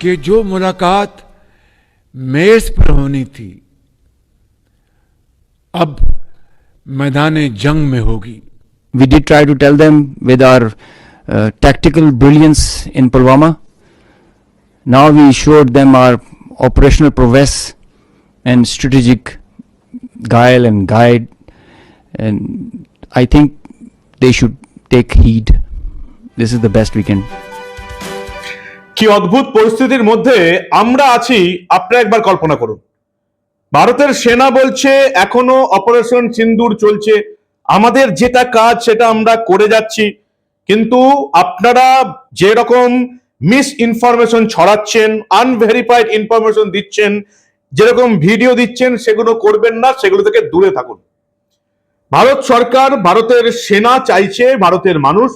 कि जो मुलाकात मेज पर होनी थी, अब मैदान जंग में होगी। We did try to tell them with our tactical brilliance in Pulwama now we showed them our operational prowess and strategic guile and guide and I think they should take heed this is the best we can কি অদ্ভুত পরিস্থিতির মধ্যে আমরা আছি আপনারা একবার কল্পনা করুন। ভারতের সেনা বলছে, এখনও অপারেশন সিন্দুর চলছে। আমাদের যেটা কাজ, সেটা আমরা করে যাচ্ছি। কিন্তু আপনারা যেরকম মিস ইনফরমেশন ছড়াচ্ছেন আনভেরিফাইড ইনফরমেশন দিচ্ছেন, যেরকম ভিডিও দিচ্ছেন, সেগুলো করবেন না, সেগুলো থেকে দূরে থাকুন। ভারত সরকার, ভারতের সেনা চাইছে, ভারতের মানুষ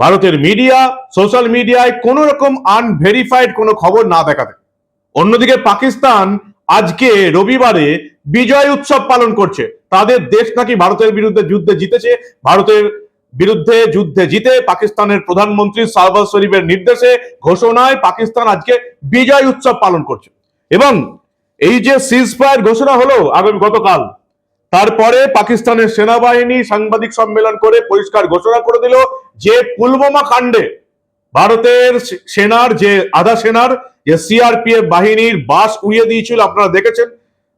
ভারতের মিডিয়া সোশ্যাল মিডিয়ায় কোনো রকম আনভেরিফাইড কোনো খবর না দেখাতে। অন্যদিকে পাকিস্তান আজকে রবিবারে বিজয় উৎসব পালন করছে। তাদের দেশ নাকি ভারতের বিরুদ্ধে যুদ্ধে জিতেছে? ভারতের বিরুদ্ধে যুদ্ধে জিতে পাকিস্তানের প্রধানমন্ত্রী শাহবাজ শরীফের নির্দেশে ঘোষণায় পাকিস্তান আজকে বিজয় উৎসব পালন করছে। এবং এই যে সিজ ফায়ার ঘোষণা হলো আগামী গতকাল, তারপরে পাকিস্তানের সেনাবাহিনী সাংবাদিক সম্মেলন করে পরিষ্কার ঘোষণা করে দিল যে পুলওয়ামা কাণ্ডে ভারতের সেনার যে আধা সেনার যে সিআরপিএফ বাহিনীর বাস উড়িয়ে দিয়েছিল, আপনারা দেখেছেন,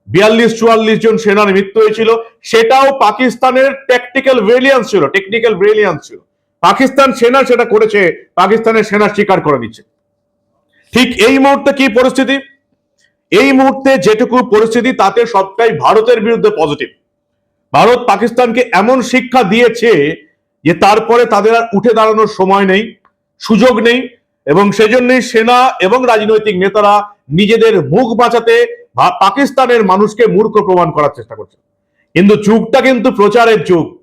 বিয়াল্লিশ চুয়াল্লিশ জন সেনার মৃত্যু হয়েছিল। সেটাও পাকিস্তানের টেকনিক্যাল ব্রিলিয়ান্স ছিল টেকনিক্যাল ব্রিলিয়ান্স ছিল। পাকিস্তান সেনা সেটা করেছে, পাকিস্তানের সেনা স্বীকার করে নিচ্ছে। ঠিক এই মুহূর্তে কি পরিস্থিতি? এই মুহূর্তে যেটুকু পরিস্থিতি, তাতে সবটাই ভারতের বিরুদ্ধে পজিটিভ ভারত পাকিস্তানকে এমন শিক্ষা দিয়েছে যে তারপরে তাদের আর উঠে দাঁড়ানোর সময় নেই, সুযোগ নেই, এবং সেজন্যই সেনা এবং রাজনৈতিক নেতারা নিজেদের মুখ বাঁচাতে পাকিস্তানের মানুষকে মূর্খ প্রমাণ করার চেষ্টা করছে। কিন্তু যুগটা কিন্তু প্রচারের যুগ।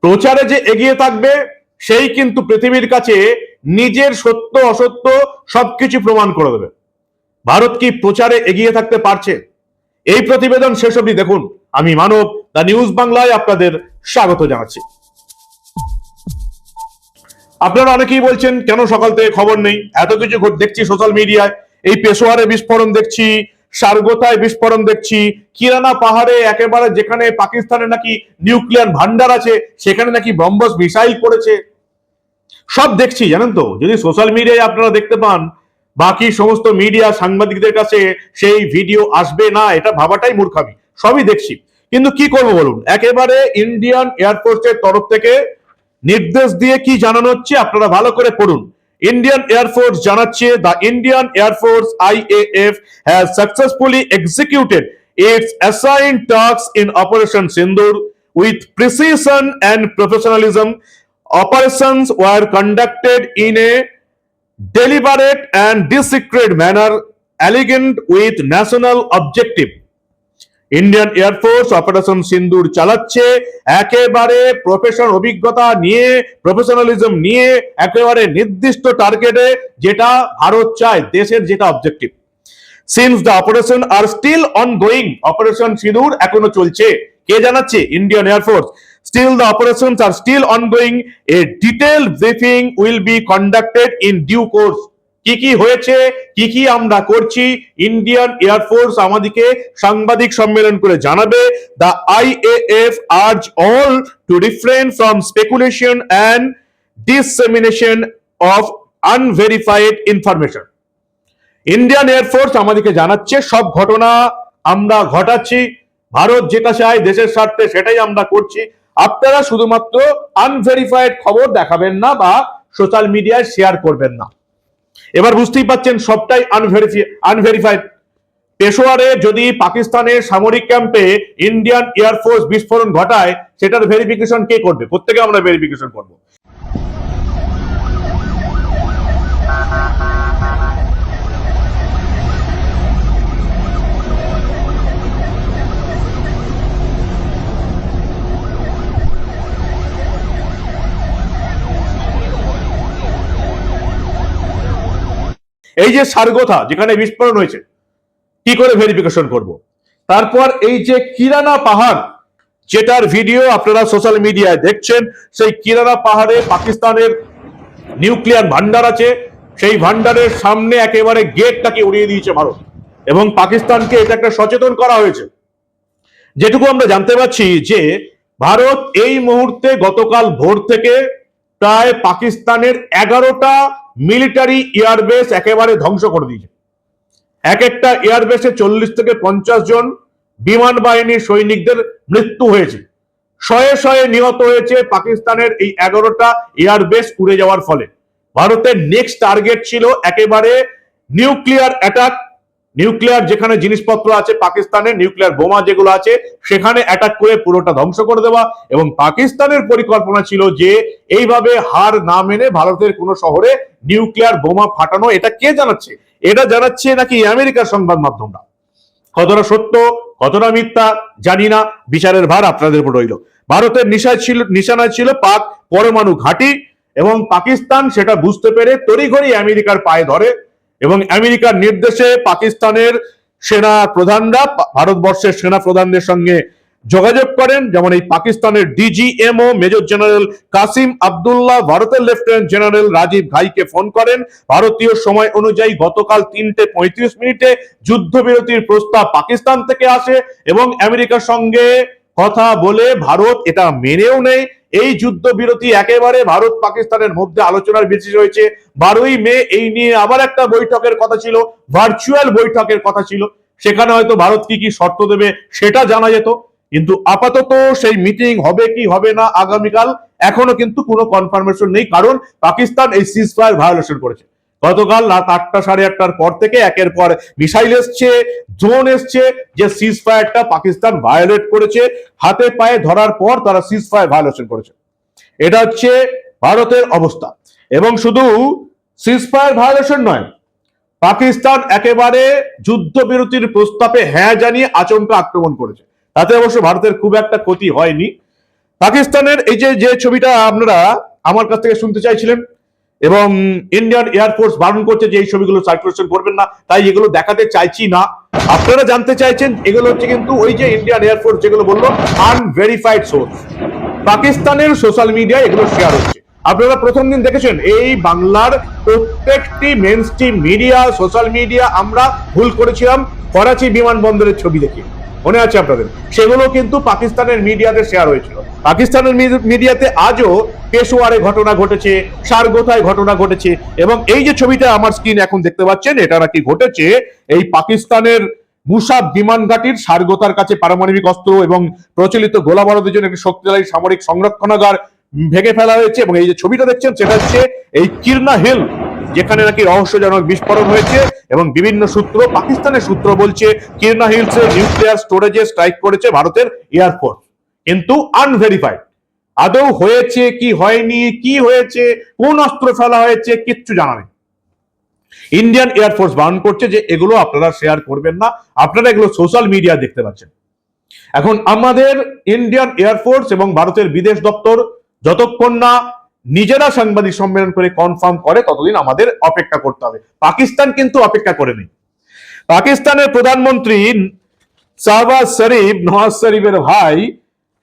প্রচারে যে এগিয়ে থাকবে, সেই কিন্তু পৃথিবীর কাছে নিজের সত্য, অসত্য সবকিছু প্রমাণ করে দেবে। ভারত কি প্রচারে এগিয়ে থাকতে পারছে? এই প্রতিবেদন শেষ অবধি দেখুন। আমি মানব, দ্য নিউজ বাংলায় আপনাদের স্বাগত জানাচ্ছি। আপনারা অনেকেই বলছেন, কেন সকাল থেকে খবর নেই? এত কিছু দেখছি সোশ্যাল মিডিয়ায় এই পেশোয়ারে বিস্ফোরণ দেখছি সারগোতায় বিস্ফোরণ দেখছি, কিরানা পাহাড়ে একেবারে যেখানে পাকিস্তানের নাকি নিউক্লিয়ার ভান্ডার আছে, সেখানে নাকি ব্রহ্মস মিসাইল পড়েছে সব দেখছি, জানেন তো? যদি সোশ্যাল মিডিয়ায় আপনারা দেখতে পান, বাকি সমস্ত মিডিয়া সাংবাদিকদের কাছে সেই ভিডিও আসবে না, এটা ভাবাটাই মূর্খামি। সবই দেখছি। কিন্তু কি করব বলুন? একেবারে ইন্ডিয়ান এয়ারফোর্সের তরফ থেকে নির্দেশ দিয়ে কি জানানো হচ্ছে? আপনারা ভালো করে পড়ুন। ইন্ডিয়ান এয়ারফোর্স জানাচ্ছে the Indian air force IAF has successfully executed its assign task in operation Sindoor with precision and professionalism operations were conducted in a deliberate and discreet manner, elegant with national objective. Indian air force operation Sindoor চালাচ্ছে। একেবারে profession অভিজ্ঞতা নিয়ে professionalism নিয়ে, একেবারে নির্দিষ্ট টার্গেটে যেটা ভারত চায়, দেশের যেটা objective since the operation are still ongoing operation Sindoor এখনও চলছে। কে জানাচ্ছে? Indian air force still the operations are still ongoing a detail briefing will be conducted in due course কি কি হয়েছে, কি কি আমরা করছি ইন্ডিয়ান এয়ারফোর্স আমাদেরকে সাংবাদিক সম্মেলন করে জানাবে। The IAF urge all to refrain from speculation and dissemination of unverified information Indian air force আমাদেরকে জানাচ্ছে, সব ঘটনা আমরা ঘটাচ্ছি, ভারত যেটা চায়, দেশের স্বার্থে সেটাই আমরা করছি। আপনারা শুধুমাত্র আনভেরিফাইড খবর দেখাবেন না বা সোশ্যাল মিডিয়ায় শেয়ার করবেন না। এবার বুঝতেই পাচ্ছেন সবটাই আনভেরিফাইড পেশোয়ারে যদি পাকিস্তানের সামরিক ক্যাম্পে ইন্ডিয়ান এয়ারফোর্স বিস্ফোরণ ঘটায়, সেটার ভেরিফিকেশন কে করবে? প্রত্যেকে আমরা ভেরিফিকেশন করব। এই যে সারগোথা, যেখানে বিস্ফোরণ হয়েছে, কি করে ভেরিফিকেশন করব? তারপর এই যে কিরানা পাহাড়, যেটার ভিডিও আপনারা সোশ্যাল মিডিয়ায় দেখছেন, সেই কিরানা পাহাড়ে পাকিস্তানের নিউক্লিয়ার ভান্ডার আছে, সেই ভান্ডারের সামনে একেবারে গেটটাকে উড়িয়ে দিয়েছে ভারত। এবং পাকিস্তানকে এটা একটা সচেতন করা হয়েছে। যেটুকু আমরা জানতে পারছি যে, ভারত এই মুহূর্তে গতকাল ভোর থেকে প্রায় পাকিস্তানের এগারোটা মিলিটারি এয়ারবেস একেবারে ধ্বংস করে দিয়েছে। এক একটা এয়ারবেসে চল্লিশ থেকে পঞ্চাশ জন বিমান বাহিনীর সৈনিকদের মৃত্যু হয়েছে। শয়ে শয়ে নিহত হয়েছে পাকিস্তানের এই এগারোটা এয়ারবেস উড়ে যাওয়ার ফলে। ভারতের নেক্সট টার্গেট ছিল একেবারে নিউক্লিয়ার অ্যাটাক নিউক্লিয়ার যেখানে জিনিসপত্র আছে পাকিস্তানের নিউক্লিয়ার বোমা যেগুলো আছে, সেখানে অ্যাটাক করে পুরোটা ধ্বংস করে দেওয়া এবং পাকিস্তানের পরিকল্পনা ছিল যে এইভাবে হার না মেনে ভারতের কোনো শহরে নিউক্লিয়ার বোমা ফাটানো, এটা কে জানাচ্ছে? এটা জানাচ্ছে নাকি আমেরিকার সংবাদ মাধ্যমরা? কতটা সত্য, কতটা মিথ্যা, জানি না, বিচারের ভার আপনাদের উপর রইল। ভারতের নিশায় ছিল, নিশানায় ছিল পাক পরমাণু ঘাঁটি এবং পাকিস্তান সেটা বুঝতে পেরে তড়িঘড়ি আমেরিকার পায়ে ধরে এবং আমেরিকার নির্দেশে পাকিস্তানের সেনা প্রধানরা ভারতবর্ষের সেনা প্রধানদের সঙ্গে যোগাযোগ করেন। যেমন এই পাকিস্তানের DGMO major general Kasim Abdullah, ভারতের লেফটেন্যান্ট জেনারেল রাজীব ঘাইকে ফোন করেন। ভারতীয় সময় অনুযায়ী গতকাল তিনটে পঁয়ত্রিশ মিনিটে যুদ্ধবিরতির প্রস্তাব পাকিস্তান থেকে আসে এবং আমেরিকার সঙ্গে কথা বলে ভারত এটা মেনেও নেয়। এই যুদ্ধবিরতি একেবারে ভারত পাকিস্তানের মধ্যে আলোচনার বেশি রয়েছে। বারোই মে এই নিয়ে আবার একটা বৈঠকের কথা ছিল, ভার্চুয়াল বৈঠকের কথা ছিল। সেখানে হয়তো ভারত কি কি শর্ত দেবে সেটা জানা যেত। কিন্তু আপাতত সেই মিটিং হবে কি হবে না আগামীকাল এখনও কিন্তু কোনো কনফার্মেশন নেই। কারণ পাকিস্তান এই সিজ ফায়ার ভায়োলেশন করেছে। গতকাল রাত আটটা সাড়ে আটটার পর থেকে একের পর মিসাইল এসছে ড্রোন এসছে, যে সিজ ফায়ারটা পাকিস্তান ভায়োলেট করেছে। হাতে পায়ে ধরার পর তারা সিজ ফায়ার ভায়োলেশন করেছে। এটা হচ্ছে ভারতের অবস্থা। এবং শুধু সিজ ফায়ার ভায়োলেশন নয়, পাকিস্তান একেবারে যুদ্ধবিরতির প্রস্তাবে হ্যাঁ জানিয়ে আচমকা আক্রমণ করেছে। তাতে অবশ্য ভারতের খুব একটা ক্ষতি হয়নি। পাকিস্তানের এই যে যে ছবিটা আপনারা আমার কাছ থেকে শুনতে চাইছিলেন এবং ইন্ডিয়ান এয়ারফোর্স বারণ করছে যে এই ছবিগুলো সার্কুলেশন করবেন না, তাই এগুলো দেখাতে চাইছি না। আপনারা জানতে চাইছেন, এগুলো হচ্ছে কিন্তু ওই যে ইন্ডিয়ান এয়ারফোর্স যেগুলো বলল আনভেরিফাইড সোর্স পাকিস্তানের সোশ্যাল মিডিয়ায় এগুলো শেয়ার হচ্ছে। আপনারা প্রথম দিন দেখেছেন, এই বাংলার প্রত্যেকটি mainstream media social media আমরা ভুল করেছিলাম করাচি বিমানবন্দরের ছবি দেখে। মনে আছে আপনাদের? সেগুলো কিন্তু পাকিস্তানের মিডিয়াতে শেয়ার হয়েছিল। পাকিস্তানের মিডিয়াতে আজও পেশোয়ারে ঘটনা ঘটেছে, সারগোথায় ঘটনা ঘটেছে এবং এই যে ছবিটা আমার স্ক্রিন এখন দেখতে পাচ্ছেন, এটা নাকি ঘটেছে, এই পাকিস্তানের মুসাব বিমান ঘাটির সারগোতার কাছে পারমাণবিক অস্ত্র এবং প্রচলিত গোলাবারুদের জন্য একটি শক্তিশালী সামরিক সংরক্ষণাগার ভেঙে ফেলা হয়েছে এবং এই যে ছবিটা দেখছেন, সেটা হচ্ছে এই কিরনা হিল, যেখানে নাকি রহস্যজনক বিস্ফোরণ হয়েছে এবং বিভিন্ন সূত্র, পাকিস্তানের সূত্র বলছে কিরনা হিলসে নিউক্লিয়ার স্টোরেজে স্ট্রাইক করেছে ভারতের এয়ারফোর্স কিন্তু আনভেরিফাইড আদৌ হয়েছে, কি হয়নি, কি হয়েছে, কোন অস্ত্র ফেলা হয়েছে, কিচ্ছু জানা নেই। ইন্ডিয়ান এয়ারফোর্স বারণ করছে যে এগুলো আপনারা শেয়ার করবেন না, আপনারা এগুলো সোশ্যাল মিডিয়া দেখতে পাচ্ছেন। এখন আমাদের ইন্ডিয়ান এয়ারফোর্স এবং ভারতের বিদেশ দপ্তর যতক্ষণ না নিজেরা সাংবাদিক সম্মেলন করে কনফার্ম করে, ততদিন আমাদের অপেক্ষা করতে হবে। পাকিস্তান কিন্তু অপেক্ষা করে নেই। পাকিস্তানের প্রধানমন্ত্রী শাহবাজ শরীফ, নওয়াজ শরীফের ভাই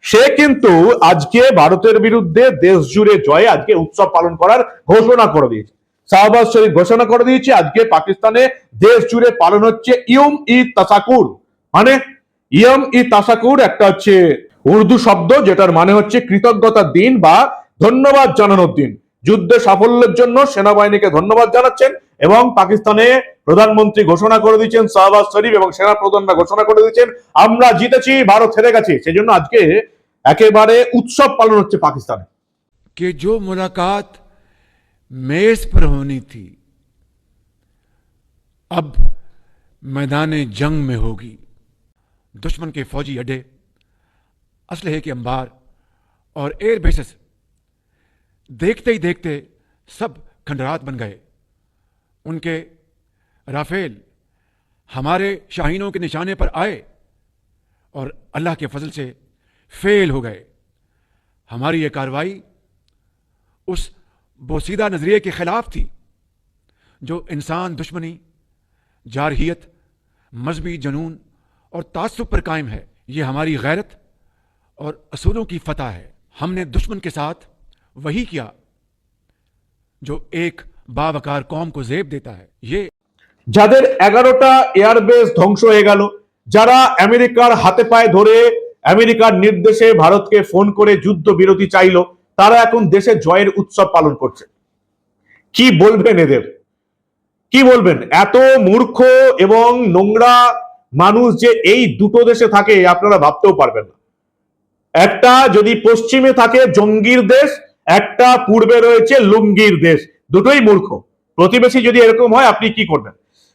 সে কিন্তু আজকে ভারতের বিরুদ্ধে দেশ জুড়ে জয়ে আজকে উৎসব পালন করার ঘোষণা করে দিয়েছে। শাহবাজ শরীফ ঘোষণা করে দিয়েছে, আজকে পাকিস্তানে দেশ জুড়ে পালন হচ্ছে ইয়ম ই তাসাকুর। মানে ইয়ম ই তাসাকুর একটা হচ্ছে উর্দু শব্দ, যেটার মানে হচ্ছে কৃতজ্ঞতা দিন বা ধন্যবাদ জানানোর দিন। যুদ্ধে সাফল্যের জন্য সেনাবাহিনীকে ধন্যবাদ জানাচ্ছেন এবং পাকিস্তানে প্রধানমন্ত্রী ঘোষণা করে দিয়েছেন শাহবাজ শরীফ এবং সেনা প্রধানরা ঘোষণা করে দিয়েছেন আমরা জিতেছি ভারত হেরে গেছে সেজন্য আজকে একেবারে উৎসব পালন হচ্ছে পাকিস্তানে कि जो मुलाकात मेज पर होनी थी अब मैदान जंग में होगी दुश्मन के फौजी अड्डे असलहे के अंबार और एयर बेसेस دیکھتے ہی دیکھتے سب کھنڈرات بن گئے۔ ان کے رافیل ہمارے شاہینوں کے نشانے پر آئے اور اللہ کے فضل سے فیل ہو گئے۔ ہماری یہ کاروائی اس بوسیدہ نظریے کے خلاف تھی جو انسان دشمنی، جارحیت، مذہبی جنون اور تعصب پر قائم ہے۔ یہ ہماری غیرت اور اصولوں کی فتح ہے۔ ہم نے دشمن کے ساتھ वही किया जो एक बावकार कौम को जेब देता है ये যাদের এগারোটা এয়ারবেস ধ্বংস হয়ে গেল যারা আমেরিকার হাতে পায়ে ধরে আমেরিকার নির্দেশে ভারতকে ফোন করে যুদ্ধ বিরতি চাইলো তারা এখন দেশে জয়ের উৎসব পালন করছে কি বলবেন এদের কি বলবেন এত মূর্খ এবং নোংরা মানুষ যে এই দুটো দেশে থাকে আপনারা ভাবতেও পারবেন না একটা যদি পশ্চিমে থাকে জঙ্গির দেশ একটা পূর্বে রয়েছে লুঙ্গির দেশ, দুটোই মূর্খ। প্রতিবেশী যদি এরকম হয়, আপনি কি করবেন?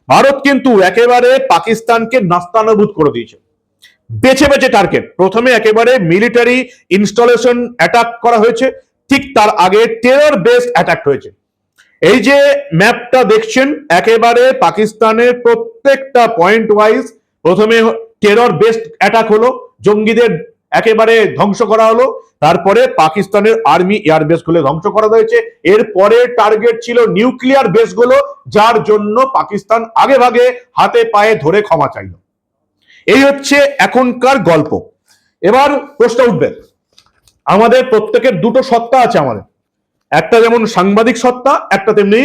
ভারত কিন্তু একেবারে পাকিস্তানকে নাস্তানাবুদ করে দিয়েছে। বেছে বেছে টার্গেট প্রথমে একেবারে মিলিটারি ইনস্টলেশন অ্যাটাক করা হয়েছে। ঠিক তার আগে টেরর বেসড অ্যাটাক হয়েছে। এই যে ম্যাপটা দেখছেন, একেবারে পাকিস্তানের প্রত্যেকটা পয়েন্ট ওয়াইজ প্রথমে টেরর বেসড অ্যাটাক হলো। জঙ্গিদের একেবারে ধ্বংস করা হলো। তারপরে পাকিস্তানের আর্মি এয়ারবেসগুলো ধ্বংস করা হয়েছে। এরপরে টার্গেট ছিল নিউক্লিয়ার বেসগুলো যার জন্য পাকিস্তান আগে ভাগে হাতে পায়ে ধরে ক্ষমা চাইল। এই হচ্ছে এখনকার গল্প। এবার প্রশ্ন উঠবে। আমাদের প্রত্যেকের দুটো সত্তা আছে আমাদের। একটা যেমন সাংবাদিক সত্তা, একটা তেমনি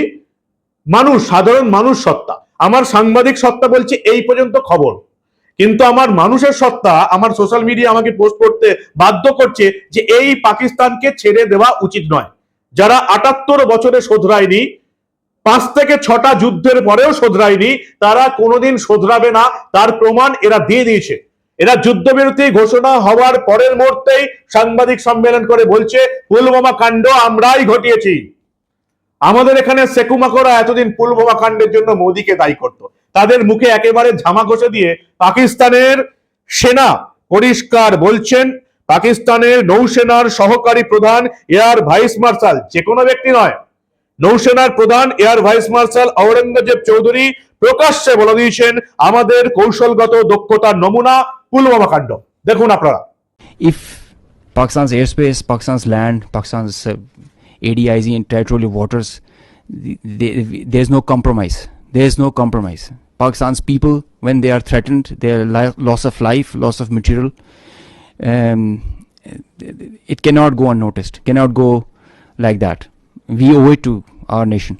মানুষ, সাধারণ মানুষ সত্তা। আমার সাংবাদিক সত্তা বলছে, এই পর্যন্ত খবর। কিন্তু আমার মানুষের সত্তা, আমার সোশ্যাল মিডিয়া আমাকে পোস্ট করতে বাধ্য করছে যে এই পাকিস্তানকে ছেড়ে দেওয়া উচিত নয়। যারা আটাত্তর বছরে শোধরায়নি, পাঁচ থেকে ছটা যুদ্ধের পরেও শোধরায়নি, তারা কোনোদিন শোধরাবে না, তার প্রমাণ এরা দিয়ে দিয়েছে। এরা যুদ্ধবিরতি ঘোষণা হওয়ার পরের মুহূর্তেই সাংবাদিক সম্মেলন করে বলছে, পুলওয়ামা কাণ্ড আমরাই ঘটিয়েছি। আমাদের এখানে সেকুমাকোরা এতদিন পুলওয়ামা কাণ্ডের জন্য মোদীকে দায়ী করত। তাদের মুখে একেবারে ঝামা ঘষে দিয়ে পাকিস্তানের সেনা পরিষ্কার বলছেন পাকিস্তানের নৌসেনার সহকারী প্রধান এয়ার ভাইস মার্শাল যে কোনো ব্যক্তি নয় নৌসেনার প্রধান air vice marshal Aurangzeb Chowdhury প্রকাশ্যে বলে দিয়েছেন আমাদের কৌশলগত দক্ষতার নমুনা পুলওয়ামা কাণ্ড দেখুন আপনারা if Pakistan's airspace, Pakistan's land, Pakistan's uh, ADIZ and territorial waters, th- they- there's. There's no compromise. Pakistan's people, when they are threatened, their li- loss of life, loss of material, um, it cannot go unnoticed. Cannot go like that. We owe it to our nation.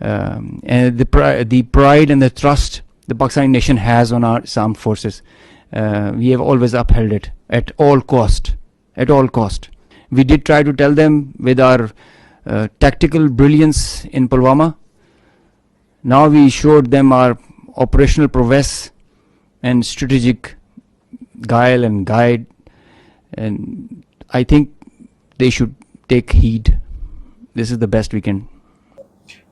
Um, and the the pride and the trust the Pakistani nation has on our armed forces, uh, we have always upheld it at all cost. At all cost. We did try to tell them with our uh, tactical brilliance in Pulwama. Now we showed them our operational prowess and strategic guile and guide, and I think they should take heed. This is the best we can.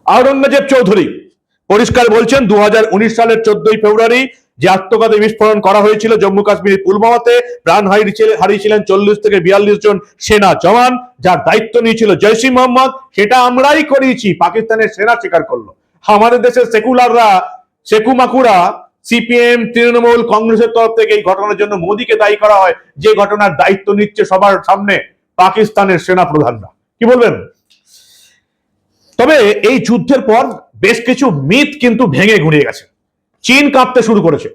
Aurangzeb Chowdhury পরিষ্কার বলছেন দু হাজার উনিশ সালের চোদ্দই ফেব্রুয়ারি যে আত্মঘাতী বিস্ফোরণ করা হয়েছিল জম্মু কাশ্মীরের পুলওয়ামাতে প্রাণ হারিয়েছিল- হারিয়েছিলেন চল্লিশ থেকে বিয়াল্লিশ জন সেনা জওয়ান যার দায়িত্ব নিয়েছিল জৈসি মোহাম্মদ। সেটা আমরাই করিয়েছি পাকিস্তানের সেনা স্বীকার করল। আমাদের দেশের সেকুলাররা সেকু মাকুরা সিপিএম, তৃণমূল, কংগ্রেসের তরফ থেকে এই ঘটনার জন্য মোদীকে দায়ী করা হয়। যে ঘটনার দায়িত্ব নিচ্ছে সবার সামনে পাকিস্তানের সেনা প্রধানরা কি বলবেন? তবে এই যুদ্ধের পর বেশ কিছু মিথ কিন্তু ভেঙে ঘুরিয়ে গেছে। চীন কাঁপতে শুরু করেছে।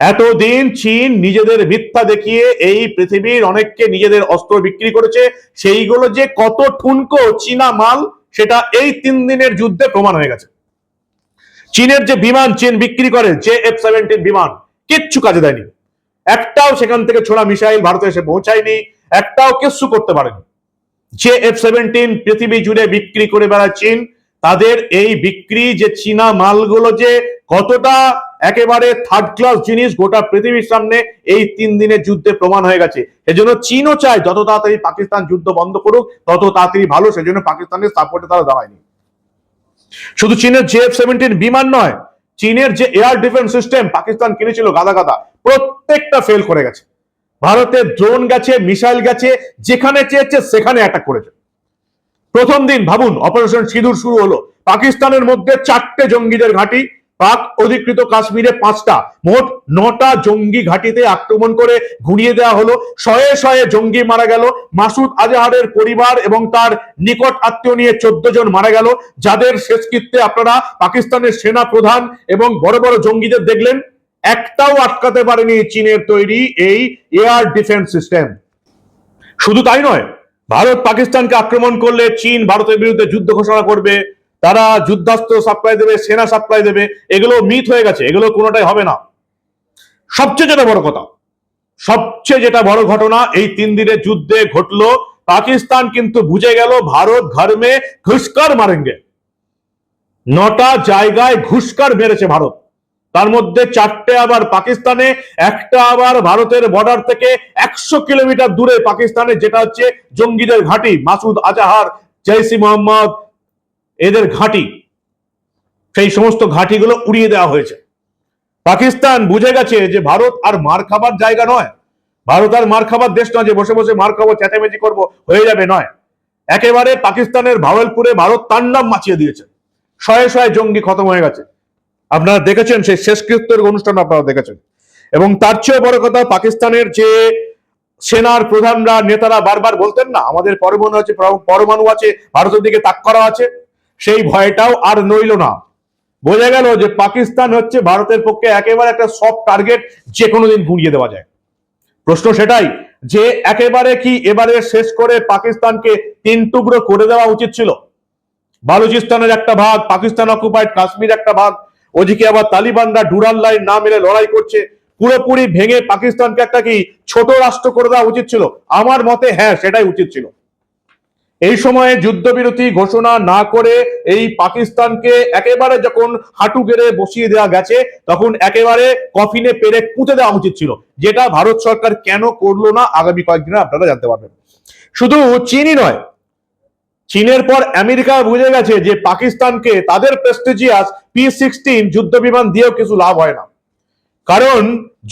এতদিন চীন নিজেদের মিথ্যা দেখিয়ে এই পৃথিবীর অনেককে নিজেদের অস্ত্র বিক্রি করেছে। সেইগুলো যে কত ঠুনকো চীনা মাল, সেটা এই তিন দিনের যুদ্ধে প্রমাণ হয়ে গেছে। চীনের যে বিমান চীন বিক্রি করে যে এফ সেভেন্টিন বিমান, কিচ্ছু কাজে দেয়নি। একটাও সেখান থেকে ছোড়া মিসাইল ভারতে এসে পৌঁছায়নি, একটাও কিচ্ছু করতে পারেনি। যে এফ সেভেন্টিন পৃথিবী জুড়ে বিক্রি করে বেড়ায় চীন। তাদের এই বিক্রি যে চীনা মালগুলো যে কতটা একেবারে থার্ড ক্লাস জিনিস গোটা পৃথিবীর সামনে এই তিন দিনের যুদ্ধে প্রমাণ হয়ে গেছে। এজন্য চীনও চায় যত তাড়াতাড়ি পাকিস্তান যুদ্ধ বন্ধ করুক, তত তাড়াতাড়ি ভালো, সেজন্য পাকিস্তানের সাপোর্টে তারা দাঁড়ায়নি। শুধু চীনের জে এফ সেভেন্টিন বিমান নয়, চীনের যে এয়ার ডিফেন্স সিস্টেম পাকিস্তান কিনেছিল গাদা গাদা, প্রত্যেকটা ফেল করে গেছে। ভারতের ড্রোন গেছে, মিসাইল গেছে, যেখানে চেয়েছে সেখানে অ্যাটাক করেছে। প্রথম দিন, ভাবুন অপারেশন সিঁদুর শুরু হলো। পাকিস্তানের মধ্যে চারটে জঙ্গিদের ঘাঁটি পাক অধিকৃত কাশ্মীরে পাঁচটা, মোট নটা জঙ্গি ঘাঁটিতে আক্রমণ করে ঘুরিয়ে দেওয়া হলো। শয়ে শয়ে জঙ্গি মারা গেল। মাসুদ আজহারের পরিবার এবং তার নিকট আত্মীয় নিয়ে চোদ্দ জন মারা গেল। যাদের শেষকৃত্যে আপনারা পাকিস্তানের সেনা প্রধান এবং বড় বড় জঙ্গিদের দেখলেন, একটাও আটকাতে পারেনি চীনের তৈরি এই এয়ার ডিফেন্স সিস্টেম। শুধু তাই নয়, ভারত পাকিস্তানকে আক্রমণ করলে চীন ভারতের বিরুদ্ধে যুদ্ধ ঘোষণা করবে। তারা যুদ্ধাস্ত্র সাপ্লাই দেবে, সেনা সাপ্লাই দেবে, এগুলো মিথ হয়ে গেছে, এগুলো কোনোটাই হবে না। সবচেয়ে যেটা বড় কথা, সবচেয়ে যেটা বড় ঘটনা, এই তিন দিনের যুদ্ধে ঘটলো, পাকিস্তান কিন্তু বুঝে গেল ভারত ঘর মে ঘুষকার মারেঙ্গে। নটা জায়গায় ঘুষকার মেরেছে ভারত। তার মধ্যে চারটে আবার পাকিস্তানে, একটা আবার ভারতের বর্ডার থেকে একশো কিলোমিটার দূরে পাকিস্তানে, যেটা হচ্ছে জঙ্গিদের ঘাঁটি, মাসুদ আজাহার জৈসি মোহাম্মদ এদের ঘাঁটি, সেই সমস্ত ঘাঁটিগুলো উড়িয়ে দেওয়া হয়েছে। পাকিস্তান বুঝে গেছে যে ভারত আর মার খাবার জায়গা নয়। ভারত আর মার খাবার দেশ নয় যে বসে বসে মার খাব চেঁচামেচি করব, হয়ে যাবে নয়। একেবারে পাকিস্তানের ভাওয়েলপুরে ভারত তাণ্ডব মাচিয়ে দিয়েছে। শয়ে শয়ে জঙ্গি খতম হয়ে গেছে। আপনারা দেখেছেন সেই শেষকৃত্যের অনুষ্ঠান আপনারা দেখেছেন। এবং তার চেয়েও বড় কথা, পাকিস্তানের যে সেনার প্রধানরা, নেতারা বারবার বলতেন না, আমাদের পরমাণু আছে পরমাণু আছে, ভারতের দিকে তাক করা আছে। সেই ভয়টাও আর নইল না। বোঝা গেল যে পাকিস্তান হচ্ছে ভারতের পক্ষে একেবারে একটা সফট টার্গেট যে কোনো দিন গুঁড়িয়ে দেওয়া যায়। প্রশ্ন সেটাই যে একেবারে কি এবারে শেষ করে পাকিস্তানকে তিন টুকরো করে দেওয়া উচিত ছিল? বালুচিস্তানের একটা ভাগ, পাকিস্তান অকুপাইড কাশ্মীর একটা ভাগ, ওদিকে আবার তালিবানরা ডুরাল লাইন না মেরে লড়াই করছে। পুরোপুরি ভেঙে পাকিস্তানকে একটা কি ছোট রাষ্ট্র করে দেওয়া উচিত ছিল? আমার মতে হ্যাঁ সেটাই উচিত ছিল। এই সময়ে যুদ্ধবিরতি ঘোষণা না করে এই পাকিস্তানকে একেবারে যখন হাঁটু গেড়ে বসিয়ে দেওয়া গেছে, তখন একেবারে কফিনে পেরে পুঁতে দেওয়া উচিত ছিল। যেটা ভারত সরকার কেন করল না আগামী কয়েকদিনে আপনারা জানতে পারবেন। শুধু চীনই নয়, চীনের পর আমেরিকা বুঝে গেছে যে পাকিস্তানকে তাদের প্রেস্টিজিয়াস পি সিক্সটিন যুদ্ধ বিমান দিয়েও কিছু লাভ হয় না। কারণ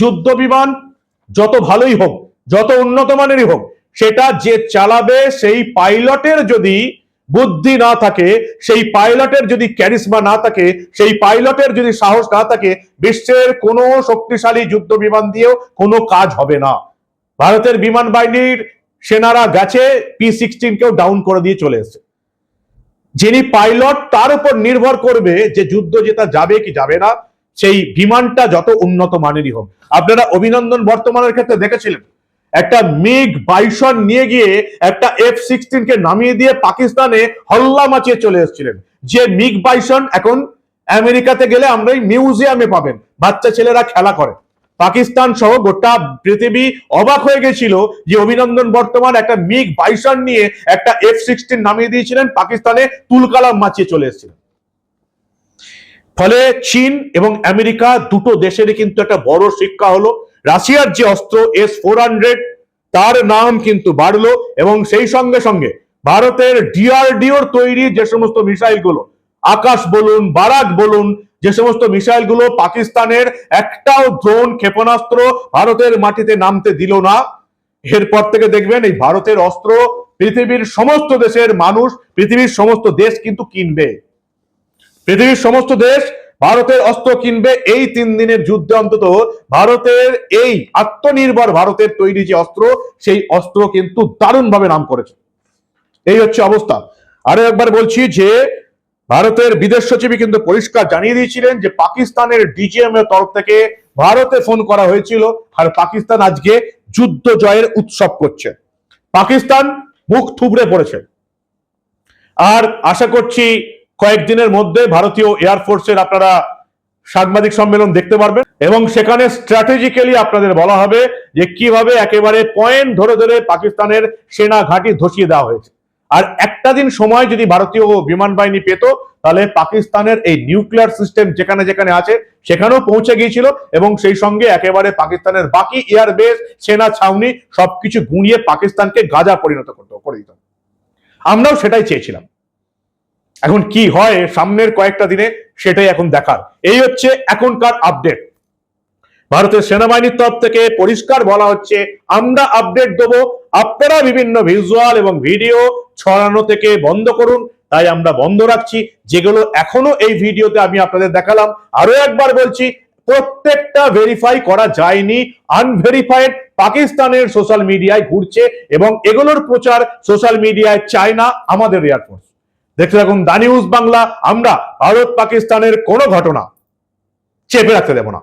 যুদ্ধ বিমান যত ভালোই হোক, যত উন্নত মানেরই হোক সেটা যে চালাবে সেই পাইলটের যদি বুদ্ধি না থাকে, সেই পাইলটের যদি ক্যারিসমা না থাকে, সেই পাইলটের যদি সাহস না থাকে, বিশ্বের কোনো শক্তিশালী যুদ্ধ বিমান দিয়েও কোনো কাজ হবে না। ভারতের বিমান বাহিনীর সেনারা গেছে পি সিক্সটিন কেও ডাউন করে দিয়ে চলে এসেছে। যিনি পাইলট, তার উপর নির্ভর করবে যে যুদ্ধ জেতা যাবে কি যাবে না, সেই বিমানটা যত উন্নত মানেরই হোক। আপনারা অভিনন্দন বর্তমানের ক্ষেত্রে দেখেছিলেন। একটা মিগ বাইশন নিয়ে গিয়ে একটা এফ সিক্সটিন কে নামিয়ে দিয়ে পাকিস্তানে হল্লা মাচিয়ে চলে এসেছিলেন। যে মিগ বাইশন এখন আমেরিকাতে গেলে আমরা মিউজিয়ামে পাবেন। বাচ্চা ছেলেরা খেলা করে। পাকিস্তান সহ গোটা পৃথিবী অবাক হয়ে গেছিল যে অভিনন্দন বর্তমান একটা মিগ বাইশন নিয়ে একটা এফ সিক্সটিন নামিয়ে দিয়েছিলেন। পাকিস্তানে তুলকালাম মাচিয়ে চলে এসেছিলেন ফলে চীন এবং আমেরিকা দুটো দেশেরই কিন্তু একটা বড় শিক্ষা হলো। রাশিয়ার যে অস্ত্র এস ফোর হান্ড্রেড তার নাম কিন্তু বাড়লো এবং সেই সঙ্গে সঙ্গে ভারতের ডিআরডিওর তৈরি যে সমস্ত মিসাইলগুলো আকাশ বলুন, বারাক বলুন, যে সমস্ত মিসাইলগুলো পাকিস্তানের একটাও ড্রোন ক্ষেপণাস্ত্র ভারতের মাটিতে নামতে দিল না। এরপর থেকে দেখবেন এই ভারতের অস্ত্র পৃথিবীর সমস্ত দেশের মানুষ, পৃথিবীর সমস্ত দেশ কিন্তু কিনবে। পৃথিবীর সমস্ত দেশ ভারতের অস্ত্র কিনবে এই তিন দিনের যুদ্ধে অন্তত। ভারতের এই আত্মনির্ভর ভারতের তৈরি যে অস্ত্র, সেই অস্ত্র কিন্তু দারুণভাবে নাম করেছে। এই হচ্ছে অবস্থা। আরও একবার বলছি যে, ভারতের বিদেশ সচিবই কিন্তু পরিষ্কার জানিয়ে দিয়েছিলেন যে, পাকিস্তানের ডিজিএম এর তরফ থেকে ভারতে ফোন করা হয়েছিল আর পাকিস্তান আজকে যুদ্ধ জয়ের উৎসব করছে। পাকিস্তান মুখ থুবড়ে পড়েছে। আর আশা করছি কয়েকদিনের মধ্যে ভারতীয় এয়ারফোর্সের আপনারা সাংবাদিক সম্মেলন দেখতে পারবেন এবং সেখানে স্ট্র্যাটেজিক্যালি আপনাদের বলা হবে যে কীভাবে একেবারে পয়েন্ট ধরে ধরে পাকিস্তানের সেনা ঘাঁটি ধসিয়ে দেওয়া হয়েছে। আর একটা দিন সময় যদি ভারতীয় বিমান বাহিনী পেত, তাহলে পাকিস্তানের এই নিউক্লিয়ার সিস্টেম যেখানে যেখানে আছে, সেখানেও পৌঁছে গিয়েছিল এবং সেই সঙ্গে একেবারে পাকিস্তানের বাকি এয়ারবেস সেনা ছাউনি সবকিছু গুঁড়িয়ে পাকিস্তানকে গাজা পরিণত করতে, করে দিত। আমরাও সেটাই চেয়েছিলাম। এখন কি হয় সামনের কয়েকটা দিনে সেটাই এখন দেখার। এই হচ্ছে এখনকার আপডেট ভারতের সেনাবাহিনীর তরফ থেকে পরিষ্কার বলা হচ্ছে, আমরা আপডেট দেবো। আপনারা বিভিন্ন ভিজুয়াল এবং ভিডিও ছড়ানো থেকে বন্ধ করুন, তাই আমরা বন্ধ রাখছি। যেগুলো এখনও এই ভিডিওতে আমি আপনাদের দেখালাম, আরও একবার বলছি, প্রত্যেকটা ভেরিফাই করা যায়নি। আনভেরিফাইড পাকিস্তানের সোশ্যাল মিডিয়ায় ঘুরছে এবং এগুলোর প্রচার সোশ্যাল মিডিয়ায় চায় না আমাদের এয়ারফোর্স দেখতে থাকুন দা নিউজ বাংলা আমরা ভারত পাকিস্তানের কোনো ঘটনা চেপে রাখতে দেব না।